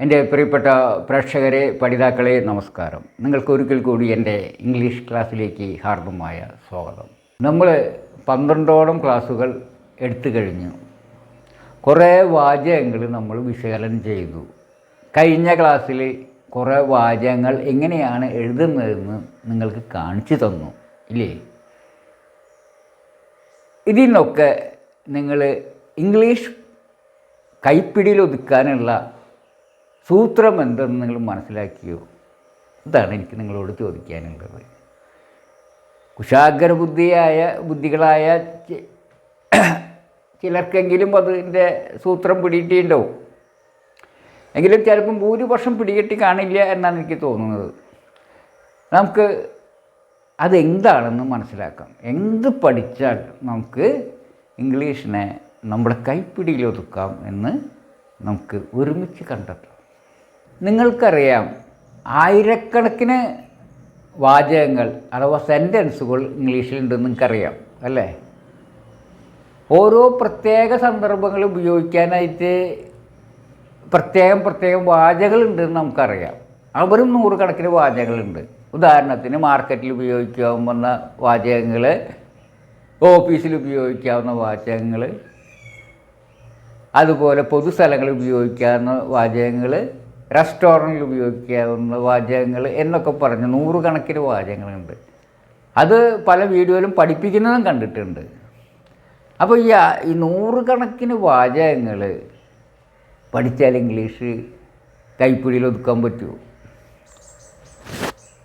എന്റെ പ്രിയപ്പെട്ട പ്രേക്ഷകരെ പഠിതാക്കളെ നമസ്കാരം. നിങ്ങൾക്ക് ഒരിക്കൽ കൂടി എന്റെ ഇംഗ്ലീഷ് ക്ലാസ്സിലേക്ക് ഹാർദമായ സ്വാഗതം. നമ്മൾ പന്ത്രണ്ടോളം ക്ലാസ്സുകൾ എടുത്തു കഴിഞ്ഞു. കുറേ വാചകങ്ങൾ നമ്മൾ വിശകലനം ചെയ്തു. കഴിഞ്ഞ ക്ലാസ്സിൽ കുറേ വാചകങ്ങൾ എങ്ങനെയാണ് എഴുതുന്നതെന്ന് നിങ്ങൾക്ക് കാണിച്ചു തന്നു ഇല്ലേ? ഇതിൽ നിന്നൊക്കെ നിങ്ങൾ ഇംഗ്ലീഷ് കൈപ്പിടിയിൽ ഒതുക്കാനുള്ള സൂത്രം എന്തെന്ന് നിങ്ങൾ മനസ്സിലാക്കിയോ? ഇതാണ് എനിക്ക് നിങ്ങളോട് ചോദിക്കാനുള്ളത്. കുശാഗ്ര ബുദ്ധിയായ ബുദ്ധികളായ ചിലർക്കെങ്കിലും അതിന്റെ സൂത്രം പിടിയിട്ടുണ്ടാവും എങ്കിലും ചിലപ്പം ഭൂരിപക്ഷം പിടികിട്ടി കാണില്ല എന്നാണ് എനിക്ക് തോന്നുന്നത്. നമുക്ക് അതെന്താണെന്ന് മനസ്സിലാക്കാം. എന്ത് പഠിച്ചാൽ നമുക്ക് ഇംഗ്ലീഷിനെ നമ്മുടെ കൈപ്പിടിയിൽ ഒതുക്കാം എന്ന് നമുക്ക് ഒരുമിച്ച് കണ്ടെത്താം. നിങ്ങൾക്കറിയാം ആയിരക്കണക്കിന് വാചകങ്ങൾ അഥവാ സെന്റൻസുകൾ ഇംഗ്ലീഷിലുണ്ട് നിങ്ങൾക്കറിയാം അല്ലേ? ഓരോ പ്രത്യേക സന്ദർഭങ്ങൾ ഉപയോഗിക്കാനായിട്ട് പ്രത്യേകം പ്രത്യേകം വാചകങ്ങളുണ്ടെന്ന് നമുക്കറിയാം. അവരും നൂറുകണക്കിന് വാചകങ്ങളുണ്ട്. ഉദാഹരണത്തിന് മാർക്കറ്റിൽ ഉപയോഗിക്കാവുന്ന വാചകങ്ങൾ ഓഫീസിൽ ഉപയോഗിക്കാവുന്ന വാചകങ്ങൾ അതുപോലെ പൊതുസ്ഥലങ്ങളിൽ ഉപയോഗിക്കാവുന്ന വാചകങ്ങൾ റെസ്റ്റോറന്റിൽ ഉപയോഗിക്കാവുന്ന വാചകങ്ങൾ എന്നൊക്കെ പറഞ്ഞ് നൂറുകണക്കിന് വാചകങ്ങളുണ്ട്. അത് പല വീഡിയോയിലും പഠിപ്പിക്കുന്നതും കണ്ടിട്ടുണ്ട്. അപ്പോൾ ഈ ഈ നൂറുകണക്കിന് വാചകങ്ങൾ പഠിച്ചാൽ ഇംഗ്ലീഷ് കൈപ്പിടിയിൽ ഒതുക്കാൻ പറ്റുമോ?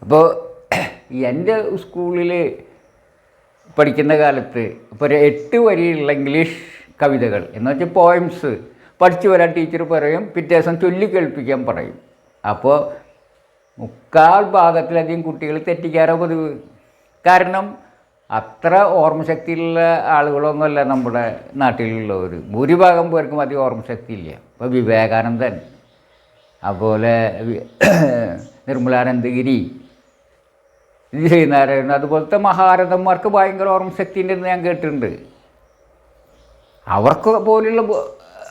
അപ്പോൾ എന്റെ സ്കൂളിൽ പഠിക്കുന്ന കാലത്ത് ഇപ്പോൾ ഒരു എട്ട് വരിയുള്ള ഇംഗ്ലീഷ് കവിതകൾ എന്ന് വെച്ചാൽ പോയംസ് പഠിച്ചു വരാൻ ടീച്ചർ പറയും പിറ്റേ ദിവസം ചൊല്ലിക്കേൾപ്പിക്കാൻ പറയും. അപ്പോൾ മുക്കാൽ ഭാഗത്തിലധികം കുട്ടികൾ തെറ്റിക്കാറോ പതിവ്. കാരണം അത്ര ഓർമ്മശക്തിയുള്ള ആളുകളൊന്നുമല്ല നമ്മുടെ നാട്ടിലുള്ളവർ. ഭൂരിഭാഗം പേർക്കും അധികം ഓർമ്മശക്തി ഇല്ല ഇപ്പോൾ വിവേകാനന്ദൻ അതുപോലെ നിർമ്മലാനന്ദഗിരി ഇത് അതുപോലത്തെ മഹാരഥന്മാർക്ക് ഭയങ്കര ഓർമ്മശക്തി ഉണ്ടെന്ന് ഞാൻ കേട്ടിട്ടുണ്ട്. അവർക്ക് പോലുള്ള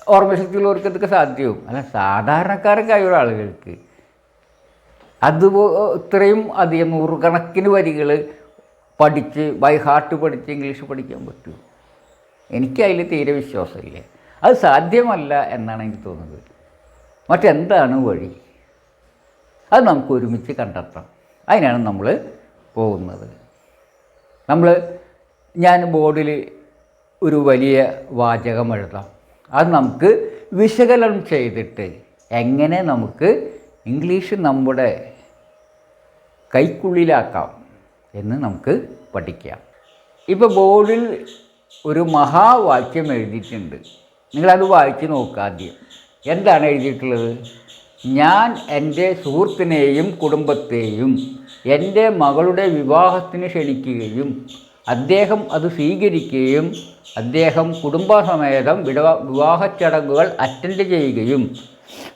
ഓർമ്മശക്തിയുള്ളവർക്ക് ഇതൊക്കെ സാധ്യവും. അല്ല സാധാരണക്കാരൊക്കെയുള്ള ആളുകൾക്ക് അത് ഇത്രയും അധികം നൂറുകണക്കിന് വരികൾ പഠിച്ച് ബൈ ഹാർട്ട് പഠിച്ച് ഇംഗ്ലീഷ് പഠിക്കാൻ പറ്റൂ. എനിക്ക് അതിൽ തീരെ വിശ്വാസമില്ല. അത് സാധ്യമല്ല എന്നാണ് എനിക്ക് തോന്നുന്നത്. മറ്റെന്താണ് വഴി? അത് നമുക്ക് ഒരുമിച്ച് കണ്ടെത്താം അതിനാണ് നമ്മൾ പോകുന്നത്. നമ്മൾ ഞാൻ ബോർഡിൽ ഒരു വലിയ വാചകം എഴുതാം. അത് നമുക്ക് വിശകലനം ചെയ്തിട്ട് എങ്ങനെ നമുക്ക് ഇംഗ്ലീഷ് നമ്മുടെ കൈക്കുള്ളിലാക്കാം എന്ന് നമുക്ക് പഠിക്കാം. ഇപ്പോൾ ബോർഡിൽ ഒരു മഹാവാക്യം എഴുതിയിട്ടുണ്ട്. നിങ്ങളത് വായിച്ച് നോക്കുക ആദ്യം. എന്താണ് എഴുതിയിട്ടുള്ളത്? ഞാൻ എന്റെ സുഹൃത്തിനെയും കുടുംബത്തെയും എന്റെ മകളുടെ വിവാഹത്തിന് ക്ഷണിക്കുകയും അദ്ദേഹം അത് സ്വീകരിക്കുകയും അദ്ദേഹം കുടുംബസമേതം വിടവ വിവാഹ ചടങ്ങുകൾ അറ്റൻഡ് ചെയ്യുകയും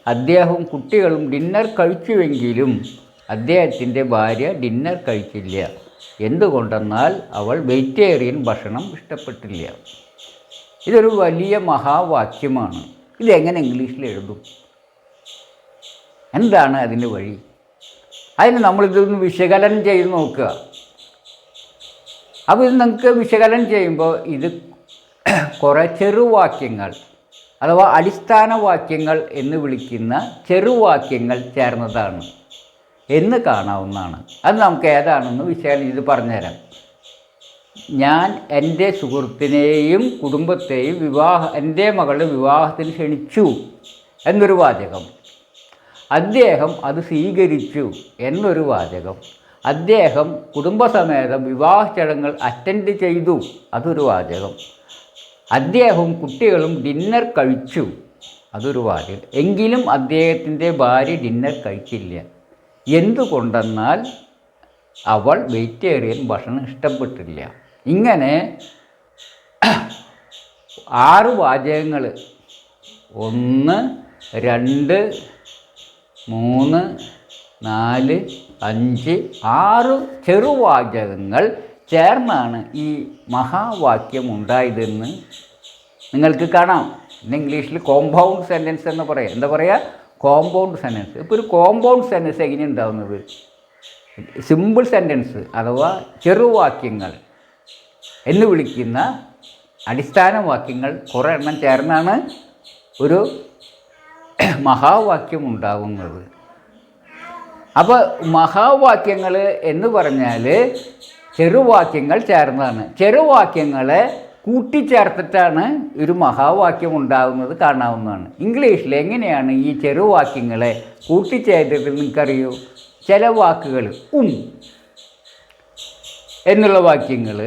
അദ്ദേഹവും കുട്ടികളും ഡിന്നർ കഴിച്ചുവെങ്കിലും അദ്ദേഹത്തിന്റെ ഭാര്യ ഡിന്നർ കഴിച്ചില്ല. എന്തുകൊണ്ടെന്നാൽ അവൾ വെജിറ്റേറിയൻ ഭക്ഷണം ഇഷ്ടപ്പെട്ടില്ല. ഇതൊരു വലിയ മഹാവാക്യമാണ്. ഇതെങ്ങനെ ഇംഗ്ലീഷിൽ എഴുതും? എന്താണ് അതിന്റെ വഴി? അതിന് നമ്മളിതൊന്ന് വിശകലനം ചെയ്ത് നോക്കുക. അപ്പോൾ ഇത് നിങ്ങൾക്ക് വിശകലനം ചെയ്യുമ്പോൾ ഇത് കുറേ ചെറുവാക്യങ്ങൾ അഥവാ അടിസ്ഥാന വാക്യങ്ങൾ എന്ന് വിളിക്കുന്ന ചെറുവാക്യങ്ങൾ ചേർന്നതാണ്. എന്ന് കാണാവുന്നതാണ്. അത് നമുക്ക് ഏതാണെന്ന് വിശകലനം ചെയ്ത് പറഞ്ഞുതരാം. ഞാൻ എന്റെ സുഹൃത്തിനെയും കുടുംബത്തെയും വിവാഹ എന്റെ മകളുടെ വിവാഹത്തിന് ക്ഷണിച്ചു എന്നൊരു വാചകം. അദ്ദേഹം അത് സ്വീകരിച്ചു എന്നൊരു വാചകം. അദ്ദേഹം കുടുംബസമേതം വിവാഹ ചടങ്ങുകൾ അറ്റൻഡ് ചെയ്തു. അതൊരു വാചകം. അദ്ദേഹവും കുട്ടികളും ഡിന്നർ കഴിച്ചു. അതൊരു വാചകം. എങ്കിലും അദ്ദേഹത്തിന്റെ ഭാര്യ ഡിന്നർ കഴിച്ചില്ല. എന്തുകൊണ്ടെന്നാൽ അവൾ വെജിറ്റേറിയൻ ഭക്ഷണം ഇഷ്ടപ്പെട്ടില്ല. ഇങ്ങനെ ആറ് വാചകങ്ങൾ. ഒന്ന് രണ്ട് മൂന്ന് നാല് അഞ്ച് ആറ് ചെറുവാചകങ്ങൾ ചേർന്നാണ് ഈ മഹാവാക്യം ഉണ്ടായതെന്ന് നിങ്ങൾക്ക് കാണാം. ഇന്ന് ഇംഗ്ലീഷിൽ കോമ്പൗണ്ട് സെന്റൻസ് എന്ന് പറയാം. എന്താ പറയുക കോമ്പൗണ്ട് സെന്റൻസ് ഇപ്പോൾ ഒരു കോമ്പൗണ്ട് സെന്റൻസ് എങ്ങനെ ഉണ്ടാവുന്നത് സിമ്പിൾ സെന്റൻസ് അഥവാ ചെറുവാക്യങ്ങൾ എന്ന് വിളിക്കുന്ന അടിസ്ഥാന വാക്യങ്ങൾ കുറേ എണ്ണം ചേർന്നാണ് ഒരു മഹാവാക്യം ഉണ്ടാകുന്നത് അപ്പോൾ മഹാവാക്യങ്ങൾ എന്ന് പറഞ്ഞാൽ ചെറുവാക്യങ്ങൾ ചേർന്നതാണ്. ചെറുവാക്യങ്ങളെ കൂട്ടിച്ചേർത്തിട്ടാണ് ഒരു മഹാവാക്യം ഉണ്ടാകുന്നത് കാണാവുന്നതാണ്. ഇംഗ്ലീഷിൽ എങ്ങനെയാണ് ഈ ചെറുവാക്യങ്ങളെ കൂട്ടിച്ചേർത്തിട്ട് നിങ്ങൾക്കറിയൂ? ചില വാക്കുകൾ ഉം എന്നുള്ള വാക്യങ്ങൾ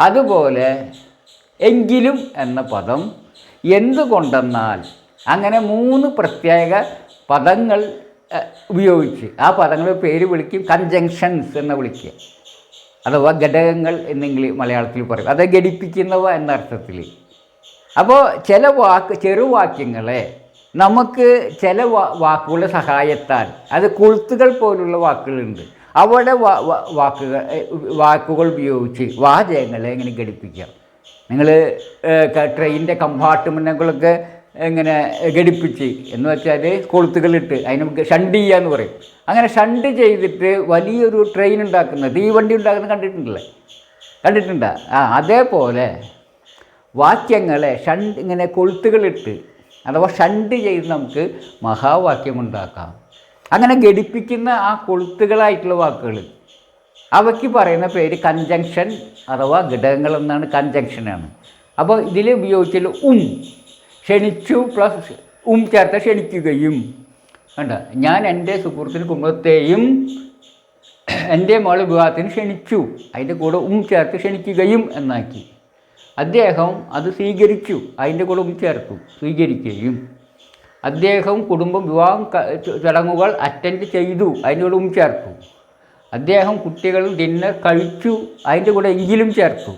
അതുപോലെ എങ്കിലും എന്ന പദം എന്തുകൊണ്ടെന്നാൽ അങ്ങനെ മൂന്ന് പ്രത്യേക പദങ്ങൾ ഉപയോഗിച്ച്. ആ പദങ്ങൾ പേര് വിളിക്കും കൺജങ്ഷൻസ് എന്ന് വിളിക്കുക. അഥവാ ഘടകങ്ങൾ എന്നെങ്കിൽ മലയാളത്തിൽ പറയും. അത് ഘടിപ്പിക്കുന്നവ എന്ന അർത്ഥത്തിൽ അപ്പോൾ ചില വാക്ക് ചെറുവാക്യങ്ങളെ നമുക്ക് ചില വാക്കുകളുടെ സഹായത്താൽ അത് കൊളുത്തുകൾ പോലുള്ള വാക്കുകളുണ്ട്. അവിടെ വാക്കുകൾ വാക്കുകൾ ഉപയോഗിച്ച് വാചകങ്ങളെ എങ്ങനെ ഘടിപ്പിക്കാം നിങ്ങൾ ട്രെയിനിന്റെ കമ്പാർട്ട്മെന്റുകളൊക്കെ എങ്ങനെ ഘടിപ്പിച്ച് എന്ന് വെച്ചാൽ കൊളുത്തുകളിട്ട് അതിന് ഷണ്ട് ചെയ്യാന്ന് പറയും. അങ്ങനെ ഷണ്ട് ചെയ്തിട്ട് വലിയൊരു ട്രെയിൻ ഉണ്ടാക്കുന്നത് തീവണ്ടി ഉണ്ടാക്കുന്നത് കണ്ടിട്ടുണ്ടല്ലേ? കണ്ടിട്ടുണ്ടോ? ആ അതേപോലെ വാക്യങ്ങളെ ഷണ്ട് ഇങ്ങനെ കൊളുത്തുകളിട്ട് അഥവാ ഷണ്ട് ചെയ്ത് നമുക്ക് മഹാവാക്യം ഉണ്ടാക്കാം. അങ്ങനെ ഘടിപ്പിക്കുന്ന ആ കൊളുത്തുകളായിട്ടുള്ള വാക്കുകൾ അവയ്ക്ക് പറയുന്ന പേര് കൺജങ്ഷൻ അഥവാ ഘടകങ്ങൾ എന്നാണ് കൺജങ്ഷനാണ് അപ്പോൾ ഇതിൽ ഉപയോഗിച്ചാൽ ഉം ക്ഷണിച്ചു പ്ലസ് ഉം ചേർത്ത് ക്ഷണിക്കുകയും. കണ്ട? ഞാൻ എന്റെ സുഹൃത്തിന് കുടുംബത്തെയും എന്റെ മോളെ വിവാഹത്തിന് ക്ഷണിച്ചു. അതിന്റെ കൂടെ ഉം ചേർത്ത് ക്ഷണിക്കുകയും എന്നാക്കി. അദ്ദേഹം അത് സ്വീകരിച്ചു. അതിന്റെ കൂടെ ഉം ചേർത്തു സ്വീകരിക്കുകയും. അദ്ദേഹം കുടുംബം വിവാഹം ചടങ്ങുകൾ അറ്റൻഡ് ചെയ്തു. അതിന്റെ കൂടെ ഉം ചേർത്തു. അദ്ദേഹം കുട്ടികൾ ഡിന്നർ കഴിച്ചു. അതിന്റെ കൂടെ എങ്കിലും ചേർത്തു.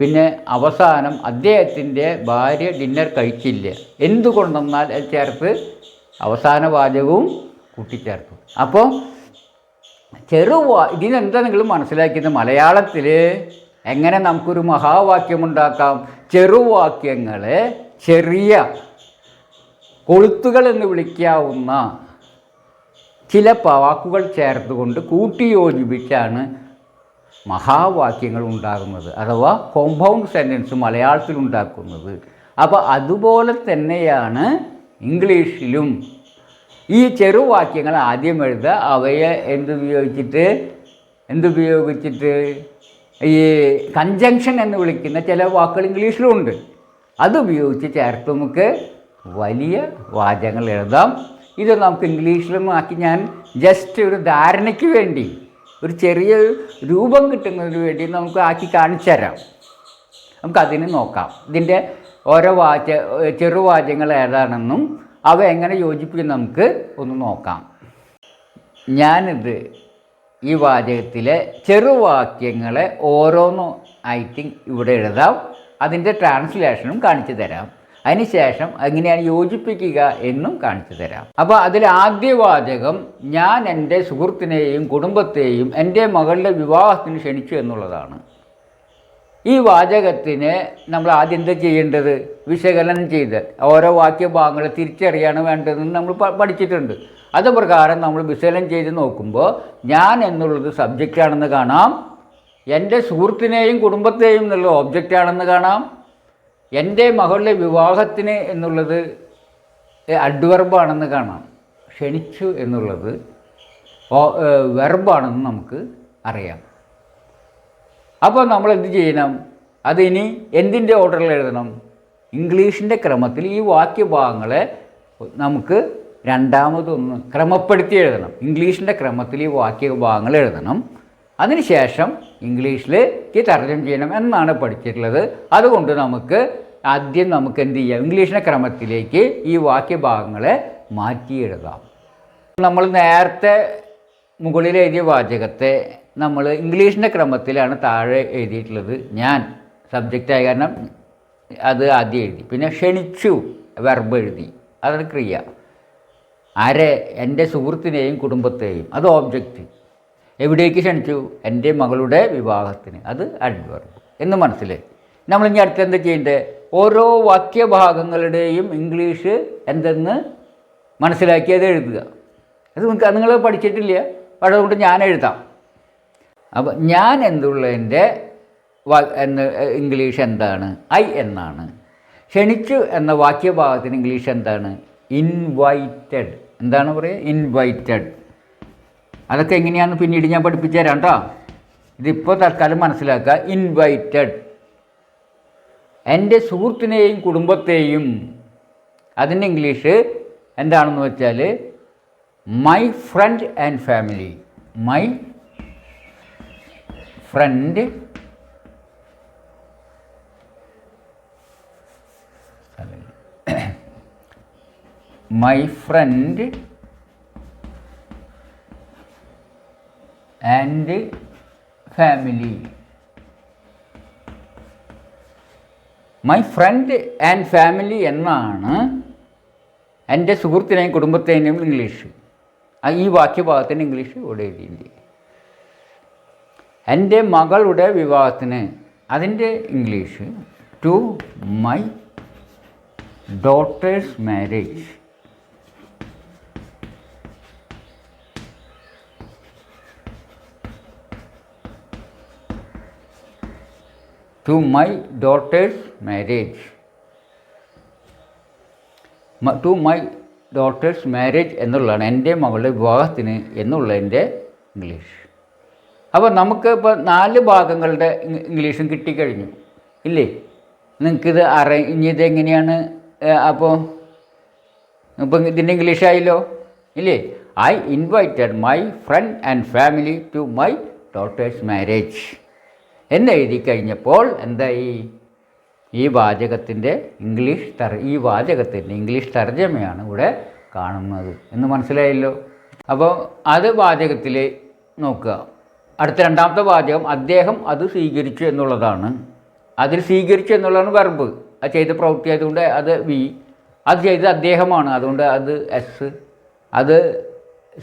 പിന്നെ അവസാനം അദ്ദേഹത്തിന്റെ ഭാര്യ ഡിന്നർ കഴിച്ചില്ല. എന്തുകൊണ്ടെന്നാൽ അത് ചേർത്ത് അവസാന വാചകവും കൂട്ടിച്ചേർത്തു. അപ്പോൾ ചെറുവാ ഇതിനെന്താ നിങ്ങൾ മനസ്സിലാക്കിയത്? മലയാളത്തിൽ എങ്ങനെ നമുക്കൊരു മഹാവാക്യം ഉണ്ടാക്കാം? ചെറുവാക്യങ്ങളെ ചെറിയ കൊളുത്തുകൾ എന്ന് വിളിക്കാവുന്ന ചില വാക്കുകൾ ചേർത്തുകൊണ്ട് കൂട്ടിയോജിപ്പിച്ചാണ് മഹാവാക്യങ്ങൾ ഉണ്ടാകുന്നത് അഥവാ കോമ്പൗണ്ട് സെന്റൻസ് മലയാളത്തിൽ ഉണ്ടാക്കുന്നത്. അപ്പോൾ അതുപോലെ തന്നെയാണ് ഇംഗ്ലീഷിലും. ഈ ചെറുവാക്യങ്ങൾ ആദ്യം എഴുതുക അവയെ എന്തുപയോഗിച്ചിട്ട്? എന്തുപയോഗിച്ചിട്ട്? ഈ കഞ്ചങ്ഷൻ എന്ന് വിളിക്കുന്ന ചില വാക്കുകൾ ഇംഗ്ലീഷിലും ഉണ്ട് അതുപയോഗിച്ച് ചേർത്ത് നമുക്ക് വലിയ വാചകങ്ങൾ എഴുതാം. ഇത് നമുക്ക് ഇംഗ്ലീഷിലും ആക്കി ഞാൻ ജസ്റ്റ് ഒരു ധാരണയ്ക്ക് വേണ്ടി ഒരു ചെറിയ രൂപം കിട്ടുന്നതിന് വേണ്ടി നമുക്ക് ആക്കി കാണിച്ചു തരാം. നമുക്കതിന് നോക്കാം. ഇതിന്റെ ഓരോ വാച ചെറുവാചകങ്ങൾ ഏതാണെന്നും അവ എങ്ങനെ യോജിപ്പിക്കും നമുക്ക് ഒന്ന് നോക്കാം. ഞാനിത് ഈ വാചകത്തിലെ ചെറുവാക്യങ്ങളെ ഓരോന്നും ആയിട്ട് ഇവിടെ എഴുതാം. അതിന്റെ ട്രാൻസ്ലേഷനും കാണിച്ചു തരാം. അതിനുശേഷം എങ്ങനെയാണ് യോജിപ്പിക്കുക എന്നും കാണിച്ചു തരാം. അപ്പോൾ അതിൽ ആദ്യ വാചകം ഞാൻ എന്റെ സുഹൃത്തിനെയും കുടുംബത്തെയും എന്റെ മകളുടെ വിവാഹത്തിന് ക്ഷണിച്ചു എന്നുള്ളതാണ്. ഈ വാചകത്തിന് നമ്മൾ ആദ്യം എന്താ ചെയ്യേണ്ടത്? വിശകലനം ചെയ്ത് ഓരോ വാക്യഭാഗങ്ങളെ തിരിച്ചറിയാണ് വേണ്ടതെന്ന് നമ്മൾ പഠിച്ചിട്ടുണ്ട്. അത് പ്രകാരം നമ്മൾ വിശകലനം ചെയ്ത് നോക്കുമ്പോൾ ഞാൻ എന്നുള്ളത് സബ്ജക്റ്റാണെന്ന് കാണാം എന്റെ സുഹൃത്തിനെയും കുടുംബത്തെയും എന്നുള്ള ഓബ്ജക്റ്റാണെന്ന് കാണാം എന്റെ മകളുടെ വിവാഹത്തിന് എന്നുള്ളത് അഡ്വർബാണെന്ന് കാണാം. ക്ഷണിച്ചു എന്നുള്ളത് വെർബാണെന്ന് നമുക്ക് അറിയാം. അപ്പോൾ നമ്മൾ എന്ത് ചെയ്യണം? അതിനി എന്തിന്റെ ഓർഡറിൽ എഴുതണം? ഇംഗ്ലീഷിന്റെ ക്രമത്തിൽ ഈ വാക്യഭാഗങ്ങളെ നമുക്ക് രണ്ടാമതൊന്ന് ക്രമപ്പെടുത്തി എഴുതണം. ഇംഗ്ലീഷിന്റെ ക്രമത്തിൽ ഈ വാക്യഭാഗങ്ങൾ എഴുതണം. അതിനുശേഷം ഇംഗ്ലീഷിലേക്ക് തർജം ചെയ്യണം എന്നാണ് പഠിച്ചിട്ടുള്ളത്. അതുകൊണ്ട് നമുക്ക് ആദ്യം നമുക്ക് എന്ത് ചെയ്യാം? ഇംഗ്ലീഷിന്റെ ക്രമത്തിലേക്ക് ഈ വാക്യഭാഗങ്ങളെ മാറ്റി എഴുതാം നമ്മൾ നേരത്തെ മുകളിൽ എഴുതിയ വാചകത്തെ നമ്മൾ ഇംഗ്ലീഷിന്റെ ക്രമത്തിലാണ് താഴെ എഴുതിയിട്ടുള്ളത് ഞാൻ. സബ്ജക്റ്റായ കാരണം അത് ആദ്യം എഴുതി. പിന്നെ ക്ഷണിച്ചു വെർബ് എഴുതി. അതാണ് ക്രിയ. ആരെ എന്റെ സുഹൃത്തിനെയും കുടുംബത്തെയും. അത് ഓബ്ജക്റ്റ് എവിടേക്ക് ക്ഷണിച്ചു? എന്റെ മകളുടെ വിവാഹത്തിന്. അത് അഡ്വർബ് എന്ന് മനസ്സിലായി. നമ്മളിനി അടുത്ത് എന്താ ചെയ്യേണ്ടത്? ഓരോ വാക്യഭാഗങ്ങളുടെയും ഇംഗ്ലീഷ് എന്തെന്ന് മനസ്സിലാക്കി അത് എഴുതുക. അത് നിങ്ങൾക്ക് നിങ്ങൾ പഠിച്ചിട്ടില്ല. പക്ഷേ അതുകൊണ്ട് ഞാൻ എഴുതാം. അപ്പോൾ ഞാൻ എന്തുള്ളതിന്റെ എന്ന് ഇംഗ്ലീഷ് എന്താണ്? ഐ എന്നാണ്. ക്ഷണിച്ചു എന്ന വാക്യഭാഗത്തിന് ഇംഗ്ലീഷ് എന്താണ്? ഇൻവൈറ്റഡ്. എന്താണ് പറയുക? ഇൻവൈറ്റഡ്. അതൊക്കെ എങ്ങനെയാണെന്ന് പിന്നീട് ഞാൻ പഠിപ്പിച്ചു തരാം കേട്ടോ. ഇതിപ്പോൾ തൽക്കാലം മനസ്സിലാക്കുക. ഇൻവൈറ്റഡ്. എന്റെ സുഹൃത്തിനെയും കുടുംബത്തെയും അതിന്റെ ഇംഗ്ലീഷ് എന്താണെന്ന് വെച്ചാൽ my friend and family. My friend my friend and family. My friend and family എന്നാണ് എന്റെ സുഹൃത്തിനെയും കുടുംബത്തിനെയും ഇംഗ്ലീഷ് ഈ വാക്യഭാഗത്തിന് ഇംഗ്ലീഷ് ഇവിടെ എഴുതിയില്ലേ എന്റെ മകളുടെ വിവാഹത്തിന് അതിന്റെ English to my daughter's marriage to my daughter's marriage to my daughter's marriage എന്നുള്ളതാണ് എന്റെ മകളുടെ വിവാഹത്തിന് എന്നുള്ളതിന്റെ ഇംഗ്ലീഷ്. അപ്പോൾ നമുക്ക് ഇപ്പോൾ നാല് ഭാഗങ്ങളുടെ ഇംഗ് ഇംഗ്ലീഷും കിട്ടിക്കഴിഞ്ഞു. ഇല്ലേ? നിങ്ങൾക്കിത് അറി ഇനി ഇതെങ്ങനെയാണ് അപ്പോൾ ഇപ്പം ഇതിന്റെ ഇംഗ്ലീഷ് ആയില്ലോ ഇല്ലേ? I invited my friend and family to my daughter's marriage എന്നെഴുതി കഴിഞ്ഞപ്പോൾ എന്തായി ഈ വാചകത്തിന്റെ ഇംഗ്ലീഷ് തർ ഈ വാചകത്തിന്റെ ഇംഗ്ലീഷ് തർജമയാണ് ഇവിടെ കാണുന്നത്. എന്ന് മനസ്സിലായല്ലോ? അപ്പോൾ അത് വാചകത്തിൽ നോക്കുക. അടുത്ത രണ്ടാമത്തെ വാചകം അദ്ദേഹം അത് സ്വീകരിച്ചു എന്നുള്ളതാണ്. അതിൽ സ്വീകരിച്ചു എന്നുള്ളതാണ് വെർബ് അത് ചെയ്ത പ്രവൃത്തി ആയതുകൊണ്ട് അത് വി. അത് ചെയ്തത് അദ്ദേഹമാണ്. അതുകൊണ്ട് അത് എസ് അത്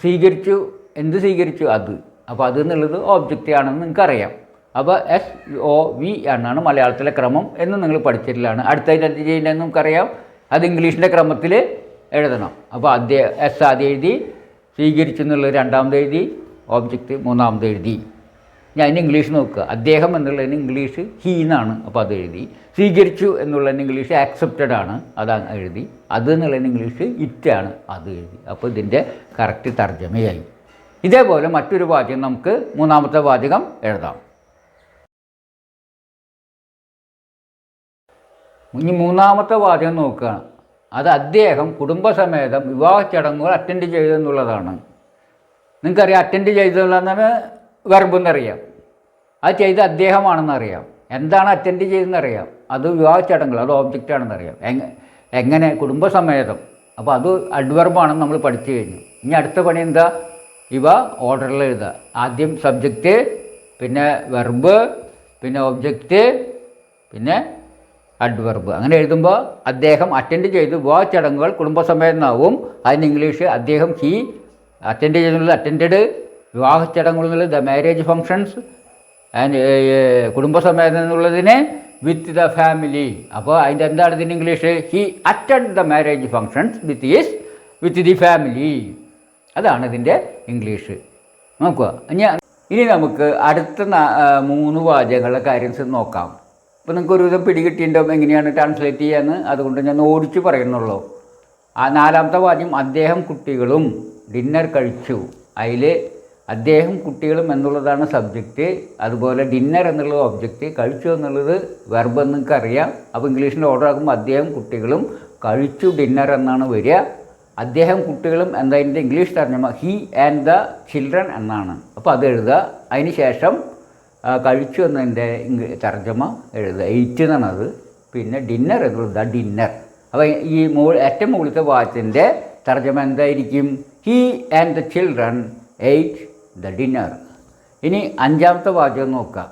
സ്വീകരിച്ചു. എന്ത് സ്വീകരിച്ചു? അത്. അപ്പോൾ അത് എന്നുള്ളത് ഓബ്ജക്റ്റ് ആണെന്ന് നിങ്ങൾക്കറിയാം. അപ്പോൾ എസ് ഒ വി എന്നാണ് മലയാളത്തിലെ ക്രമം എന്ന് നിങ്ങൾ പഠിച്ചിട്ടില്ലാണ് അടുത്തതിന്റെ എന്ത് ചെയ്യേണ്ടതെന്ന് നമുക്കറിയാം. അത് ഇംഗ്ലീഷിന്റെ ക്രമത്തിൽ എഴുതണം. അപ്പോൾ ആദ്യ എസ് ആദ്യം എഴുതി സ്വീകരിച്ചു എന്നുള്ളത് രണ്ടാമത് എഴുതി ഓബ്ജക്റ്റ് മൂന്നാമത് എഴുതി. ഞാൻ ഇംഗ്ലീഷ് നോക്കുക. അദ്ദേഹം എന്നുള്ളതിന് ഇംഗ്ലീഷ് ഹീ എന്നാണ്. അപ്പോൾ അത് എഴുതി. സ്വീകരിച്ചു എന്നുള്ളതിന് ഇംഗ്ലീഷ് ആക്സെപ്റ്റഡ് ആണ്. അത് എഴുതി. അത് എന്നുള്ളതിന് ഇംഗ്ലീഷ് ഇറ്റ് ആണ്. അത് എഴുതി. അപ്പോൾ ഇതിന്റെ കറക്റ്റ് തർജമയായി. ഇതേപോലെ മറ്റൊരു വാചകം നമുക്ക് മൂന്നാമത്തെ വാചകം എഴുതാം. ഇനി മൂന്നാമത്തെ വാചകം നോക്കുകയാണ്. അത് അദ്ദേഹം കുടുംബസമേതം വിവാഹ ചടങ്ങുകൾ അറ്റൻഡ് ചെയ്തെന്നുള്ളതാണ് നിങ്ങൾക്കറിയാം അറ്റൻഡ് ചെയ്തതെന്ന് വെർബെന്നറിയാം അത് ചെയ്ത അദ്ദേഹമാണെന്നറിയാം. എന്താണ് അറ്റൻഡ് ചെയ്തെന്നറിയാം അത് വിവാഹ ചടങ്ങുകൾ അത് ഓബ്ജക്റ്റ് ആണെന്നറിയാം. എങ്ങ എങ്ങനെ? കുടുംബസമേതം. അപ്പോൾ അത് അഡ്വർബാണെന്ന് നമ്മൾ പഠിച്ചു കഴിഞ്ഞു. ഇനി അടുത്ത പണി എന്താ? ഇവ ഓർഡറിൽ എഴുതുക. ആദ്യം സബ്ജക്റ്റ് പിന്നെ വെർബ് പിന്നെ ഒബ്ജക്റ്റ് പിന്നെ അഡ്വർബ് അങ്ങനെ എഴുതുമ്പോൾ അദ്ദേഹം അറ്റൻഡ് ചെയ്തു വിവാഹ ചടങ്ങുകൾ കുടുംബസമേതനാവും. അതിന് ഇംഗ്ലീഷ് അദ്ദേഹം ഹീ അറ്റൻഡ് ചെയ്യുന്നത് അറ്റൻഡ് വിവാഹ ചടങ്ങുകൾ എന്നുള്ളത് ദ മാരേജ് ഫങ്ഷൻസ് ആൻഡ് കുടുംബസമേതം എന്നുള്ളതിന് വിത്ത് ദ ഫാമിലി അപ്പോൾ അതിന്റെ എന്താണ് ഇതിന്റെ English? He attend the marriage functions with is with the family അതാണ് ഇതിന്റെ ഇംഗ്ലീഷ്. നോക്കുക ഇനി നമുക്ക് അടുത്ത മൂന്ന് വാചകങ്ങളുടെ കാര്യം നോക്കാം. ഇപ്പോൾ നിങ്ങൾക്ക് ഒരുവിധം പിടികിട്ടിയിട്ടുണ്ടാവും എങ്ങനെയാണ് ട്രാൻസ്ലേറ്റ് ചെയ്യാന്ന്? അതുകൊണ്ട് ഞാൻ ഓടിച്ച് പറയുന്നുള്ളൂ. ആ നാലാമത്തെ വാദ്യം അദ്ദേഹം കുട്ടികളും ഡിന്നർ കഴിച്ചു. അതിൽ അദ്ദേഹം കുട്ടികളും എന്നുള്ളതാണ് സബ്ജക്റ്റ് അതുപോലെ ഡിന്നർ എന്നുള്ളത് ഒബ്ജക്റ്റ് കഴിച്ചു എന്നുള്ളത് വെർബ് എന്ന് നിങ്ങൾക്ക് അറിയാം. അപ്പോൾ ഇംഗ്ലീഷിന്റെ ഓർഡർ ആക്കുമ്പോൾ അദ്ദേഹം കുട്ടികളും കഴിച്ചു ഡിന്നർ എന്നാണ് വരിക. അദ്ദേഹം കുട്ടികളും എന്നതിന്റെ ഇംഗ്ലീഷ് തർജമ? ഹി ആൻഡ് ദ ചിൽഡ്രൻ എന്നാണ്. അപ്പോൾ അത് എഴുതുക. അതിന് ശേഷം കഴിച്ചു എന്നതിന്റെ തർജമ എഴുതുക. എയ്റ്റ് എന്നാണ് അത് പിന്നെ ഡിന്നർ എന്നുള്ളത് ഡിന്നർ അപ്പോൾ ഈ മൂ ഏറ്റവും മുകളിലത്തെ വാചത്തിന്റെ തർജമ എന്തായിരിക്കും? He and the children ate the dinner ഇനി അഞ്ചാമത്തെ വാചകം നോക്കാം.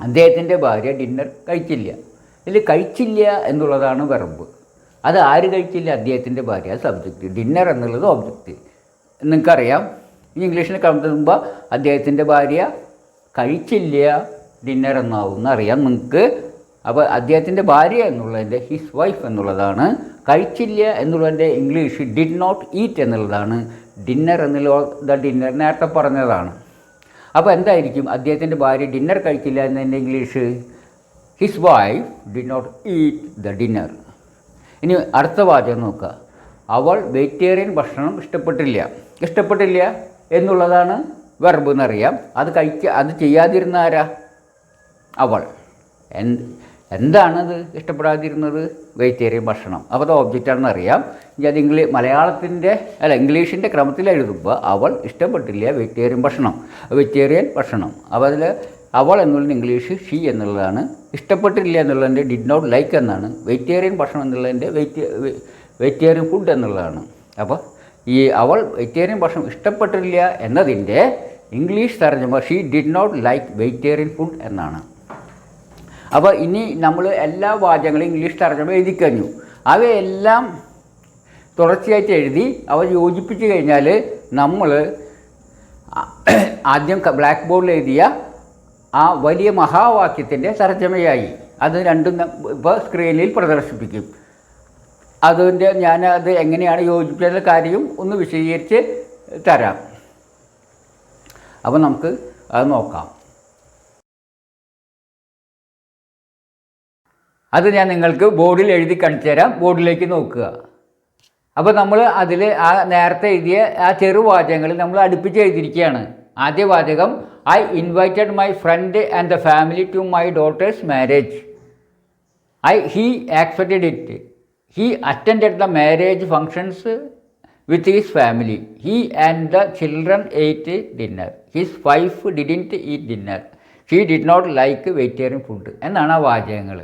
അദ്ദേഹത്തിന്റെ ഭാര്യ ഡിന്നർ കഴിച്ചില്ല. ഇതിൽ കഴിച്ചില്ല എന്നുള്ളതാണ് വെറുമ്പ് അത് ആര് കഴിച്ചില്ല? അദ്ദേഹത്തിന്റെ ഭാര്യ. സബ്ജക്റ്റ് ഡിന്നർ എന്നുള്ളത് ഒബ്ജക്റ്റ് നിങ്ങൾക്കറിയാം. ഇനി ഇംഗ്ലീഷിൽ കണ്ടെത്തുമ്പോൾ അദ്ദേഹത്തിന്റെ ഭാര്യ കഴിച്ചില്ല ഡിന്നർ എന്നാവും അറിയാം നിങ്ങൾക്ക്. അപ്പോൾ അദ്ദേഹത്തിന്റെ ഭാര്യ എന്നുള്ളതിന്റെ ഹിസ് വൈഫ് എന്നുള്ളതാണ്. കഴിച്ചില്ല എന്നുള്ളതിന്റെ ഇംഗ്ലീഷ് ഡിഡ് നോട്ട് ഈറ്റ് എന്നുള്ളതാണ്. ഡിന്നർ എന്നുള്ള ദ ഡിന്നർ നേരത്തെ പറഞ്ഞതാണ്. അപ്പോൾ എന്തായിരിക്കും? അദ്ദേഹത്തിന്റെ ഭാര്യ ഡിന്നർ കഴിച്ചില്ല എന്നതിന്റെ English his wife did not eat the dinner ഇനി അടുത്ത വാചകം നോക്കുക. അവൾ വെജിറ്റേറിയൻ ഭക്ഷണം ഇഷ്ടപ്പെട്ടില്ല. ഇഷ്ടപ്പെട്ടില്ല എന്നുള്ളതാണ് വെർബ് എന്നറിയാം. അത് കഴിക്ക അത് ചെയ്യാതിരുന്ന ആരാ? അവൾ. എന്ത് എന്താണത് ഇഷ്ടപ്പെടാതിരുന്നത്? വെജിറ്റേറിയൻ ഭക്ഷണം. അപ്പോൾ അത് ഒബ്ജക്റ്റാണെന്ന് അറിയാം ഇനി അത് ഇംഗ്ലീ മലയാളത്തിന്റെ അല്ല ഇംഗ്ലീഷിന്റെ ക്രമത്തിൽ എഴുതുമ്പോൾ അവൾ ഇഷ്ടപ്പെട്ടില്ല വെജിറ്റേറിയൻ ഭക്ഷണം. വെജിറ്റേറിയൻ ഭക്ഷണം. അപ്പോൾ അതിൽ അവൾ എന്നുള്ള ഇംഗ്ലീഷ് ഷീ എന്നുള്ളതാണ്. ഇഷ്ടപ്പെട്ടില്ല എന്നുള്ളതിന്റെ ഡിഡ് നോട്ട് ലൈക്ക് എന്നാണ്. വെജിറ്റേറിയൻ ഭക്ഷണം എന്നുള്ളതിന്റെ വെജിറ്റേ വെജിറ്റേറിയൻ ഫുഡ് എന്നുള്ളതാണ്. അപ്പോൾ ഈ അവൾ വെജിറ്റേറിയൻ ഭക്ഷണം ഇഷ്ടപ്പെട്ടില്ല എന്നതിന്റെ English തർജമ she did not like vegetarian food എന്നാണ്. അപ്പോൾ ഇനി നമ്മൾ എല്ലാ വാചകങ്ങളും ഇംഗ്ലീഷ് തർജമ എഴുതി കഴിഞ്ഞു. അവയെല്ലാം തുടർച്ചയായിട്ട് എഴുതി അവ യോജിപ്പിച്ച് കഴിഞ്ഞാൽ നമ്മൾ ആദ്യം ബ്ലാക്ക് ബോർഡിൽ എഴുതിയ ആ വലിയ മഹാവാക്യത്തിന്റെ തർജമയായി. അത് രണ്ടും ഇപ്പോൾ സ്ക്രീനിൽ പ്രദർശിപ്പിക്കും. അതിന്റെ ഞാൻ അത് എങ്ങനെയാണ് യോജിപ്പിച്ച കാര്യം ഒന്ന് വിശദീകരിച്ച് തരാം. അപ്പോൾ നമുക്ക് അത് നോക്കാം. അത് ഞാൻ നിങ്ങൾക്ക് ബോർഡിൽ എഴുതി കാണിച്ചു തരാം. ബോർഡിലേക്ക് നോക്കുക. അപ്പോൾ നമ്മൾ അതിൽ ആ നേരത്തെ എഴുതിയ ആ ചെറുവാചകങ്ങൾ നമ്മൾ അടുപ്പിച്ച് എഴുതിയിരിക്കുകയാണ്. ആദ്യ വാചകം I invited my friend and the family to my daughter's marriage I he accepted it he attend the marriage functions with his family he and the children ate dinner his wife didn't eat dinner she did not like vegetarian food എന്നാണ് ആ വാചകങ്ങൾ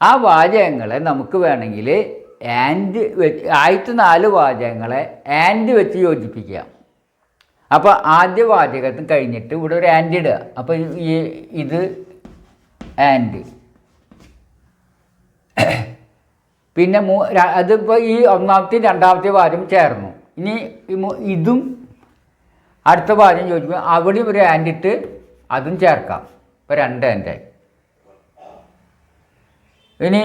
ആ വാചകങ്ങളെ നമുക്ക് വേണമെങ്കിൽ and വെച്ച് ആദ്യത്തെ നാല് വാചകങ്ങളെ and വെച്ച് യോജിപ്പിക്കാം. അപ്പോൾ ആദ്യ വാചകത്തിന് കഴിഞ്ഞിട്ട് ഇവിടെ ഒരു ആൻഡ് ഇടുക. അപ്പോൾ ഈ ഇത് ആൻഡ് പിന്നെ മൂ അതിപ്പോൾ ഈ ഒന്നാമത്തെയും രണ്ടാമത്തെയും വാരം ചേർന്നു. ഇനി ഇതും അടുത്ത വാരം ചോദിക്കുമ്പോൾ അവിടെയും ഒരു ആൻഡിട്ട് അതും ചേർക്കാം. ഇപ്പോൾ രണ്ട് ആൻഡായി ഇനി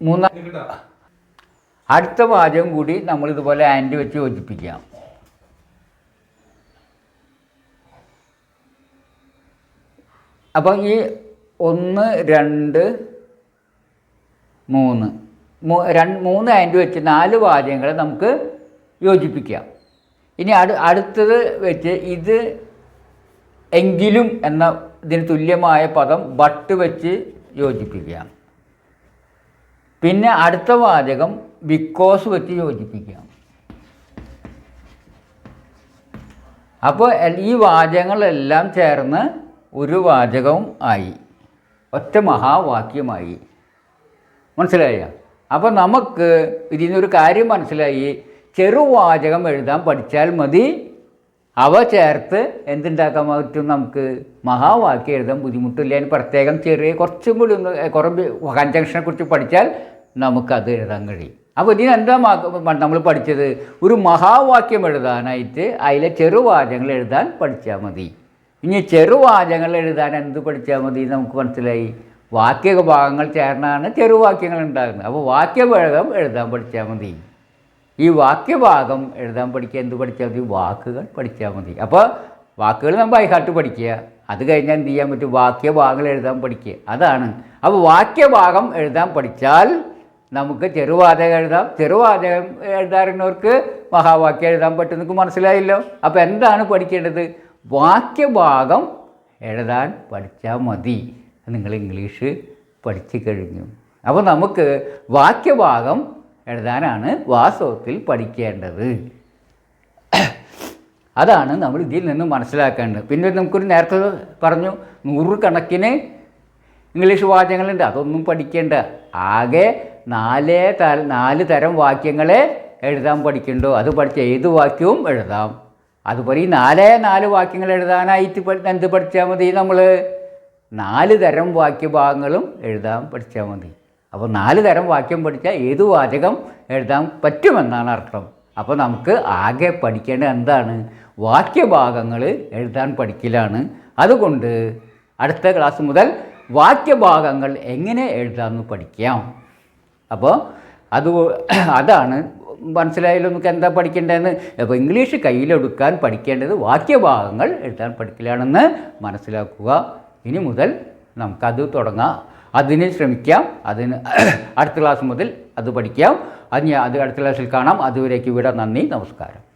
മൂന്നാം അടുത്ത വാചകം കൂടി നമ്മൾ ഇതുപോലെ ആൻഡ് വെച്ച് യോജിപ്പിക്കാം അപ്പം ഈ ഒന്ന് രണ്ട് മൂന്ന്. രണ്ട് മൂന്ന് ആൻഡ് വെച്ച് നാല് വാചകങ്ങളെ നമുക്ക് യോജിപ്പിക്കാം. ഇനി അടു അടുത്തത് വെച്ച് ഇത് എങ്കിലും എന്ന ഇതിന് തുല്യമായ പദം ബട്ട് വെച്ച് യോജിപ്പിക്കാം. പിന്നെ അടുത്ത വാചകം ബിക്കോസ് വെച്ച് യോജിപ്പിക്കാം. അപ്പോൾ ഈ വാചകങ്ങളെല്ലാം ചേർന്ന് ഒരു വാചകവും ആയി. ഒറ്റ മഹാവാക്യമായി. മനസ്സിലായ? അപ്പോൾ നമുക്ക് ഇതിൽ നിന്നൊരു കാര്യം മനസ്സിലായി. ചെറുവാചകം എഴുതാൻ പഠിച്ചാൽ മതി. അവ ചേർത്ത് എന്തുണ്ടാക്കാൻ പറ്റും നമുക്ക്? മഹാവാക്യം എഴുതാൻ ബുദ്ധിമുട്ടില്ല. അതിന് പ്രത്യേകം ചെറിയ കുറച്ചും കൂടി ഒന്ന് കുറേ കൺജങ്ഷനെ കുറിച്ച് പഠിച്ചാൽ നമുക്കത് എഴുതാൻ കഴിയും. അപ്പോൾ ഇതിന് എന്താ നമ്മൾ പഠിച്ചത്? ഒരു മഹാവാക്യം എഴുതാനായിട്ട് അതിലെ ചെറുവാചകങ്ങൾ എഴുതാൻ പഠിച്ചാൽ മതി. ഇനി ചെറുവാചകങ്ങൾ എഴുതാൻ എന്ത് പഠിച്ചാൽ മതി നമുക്ക് മനസ്സിലായി? വാക്യ ഭാഗങ്ങൾ ചേർന്നാണ് ചെറുവാക്യങ്ങൾ ഉണ്ടാകുന്നത്. അപ്പോൾ വാക്യഭാഗം എഴുതാൻ പഠിച്ചാൽ മതി. ഈ വാക്യഭാഗം എഴുതാൻ പഠിക്കുക എന്ത് പഠിച്ചാൽ മതി? വാക്കുകൾ പഠിച്ചാൽ മതി. അപ്പോൾ വാക്കുകൾ നമ്മൾ ബൈഹാർട്ട് പഠിക്കുക. അത് കഴിഞ്ഞാൽ എന്ത് ചെയ്യാൻ പറ്റും? വാക്യഭാഗങ്ങൾ എഴുതാൻ പഠിക്കുക. അതാണ്. അപ്പോൾ വാക്യഭാഗം എഴുതാൻ പഠിച്ചാൽ നമുക്ക് ചെറുവാചകം എഴുതാം. ചെറുവാചകം എഴുതാറുന്നവർക്ക് മഹാവാക്യം എഴുതാൻ പറ്റും നിങ്ങൾക്ക് മനസ്സിലായല്ലോ. അപ്പോൾ എന്താണ് പഠിക്കേണ്ടത്? വാക്യഭാഗം എഴുതാൻ പഠിച്ചാൽ മതി. നിങ്ങൾ ഇംഗ്ലീഷ് പഠിച്ചു കഴിഞ്ഞു. അപ്പോൾ നമുക്ക് വാക്യഭാഗം എഴുതാനാണ് വാസ്തവത്തിൽ പഠിക്കേണ്ടത്. അതാണ് നമ്മൾ ഇതിൽ നിന്ന് മനസ്സിലാക്കേണ്ടത്. പിന്നെ നമുക്കൊരു നേരത്തെ പറഞ്ഞു നൂറുകണക്കിന് ഇംഗ്ലീഷ് വാചകങ്ങളുണ്ട്. അതൊന്നും പഠിക്കേണ്ട. ആകെ നാലേ ത നാല് തരം വാക്യങ്ങളെ എഴുതാൻ പഠിക്കണ്ടോ. അത് പഠിച്ച ഏത് വാക്യവും എഴുതാം. അതുപോലെ ഈ നാലേ നാല് വാക്യങ്ങൾ എഴുതാനായിട്ട് എന്ത് പഠിച്ചാൽ മതി നമ്മൾ? നാല് തരം വാക്യഭാഗങ്ങളും എഴുതാൻ പഠിച്ചാൽ മതി. അപ്പോൾ നാല് തരം വാക്യം പഠിച്ചാൽ ഏത് വാചകം എഴുതാൻ പറ്റുമെന്നാണ് അർത്ഥം. അപ്പോൾ നമുക്ക് ആകെ പഠിക്കേണ്ടത് എന്താണ്? വാക്യഭാഗങ്ങൾ എഴുതാൻ പഠിക്കലാണ്. അതുകൊണ്ട് അടുത്ത ക്ലാസ് മുതൽ വാക്യഭാഗങ്ങൾ എങ്ങനെ എഴുതാമെന്ന് പഠിക്കാം. അപ്പോൾ അത് അതാണ് മനസ്സിലായാലും നമുക്ക് എന്താ പഠിക്കേണ്ടതെന്ന്? അപ്പോൾ ഇംഗ്ലീഷ് കയ്യിലെടുക്കാൻ പഠിക്കേണ്ടത് വാക്യഭാഗങ്ങൾ എഴുതാൻ പഠിക്കലാണെന്ന് മനസ്സിലാക്കുക. ഇനി മുതൽ നമുക്കത് തുടങ്ങാം. അതിന് ശ്രമിക്കാം. അതിന് അടുത്ത ക്ലാസ് മുതൽ അത് പഠിക്കാം. അത് അത് അടുത്ത ക്ലാസ്സിൽ കാണാം. അതുവരേക്ക് ഇവിടെ നന്ദി. നമസ്കാരം.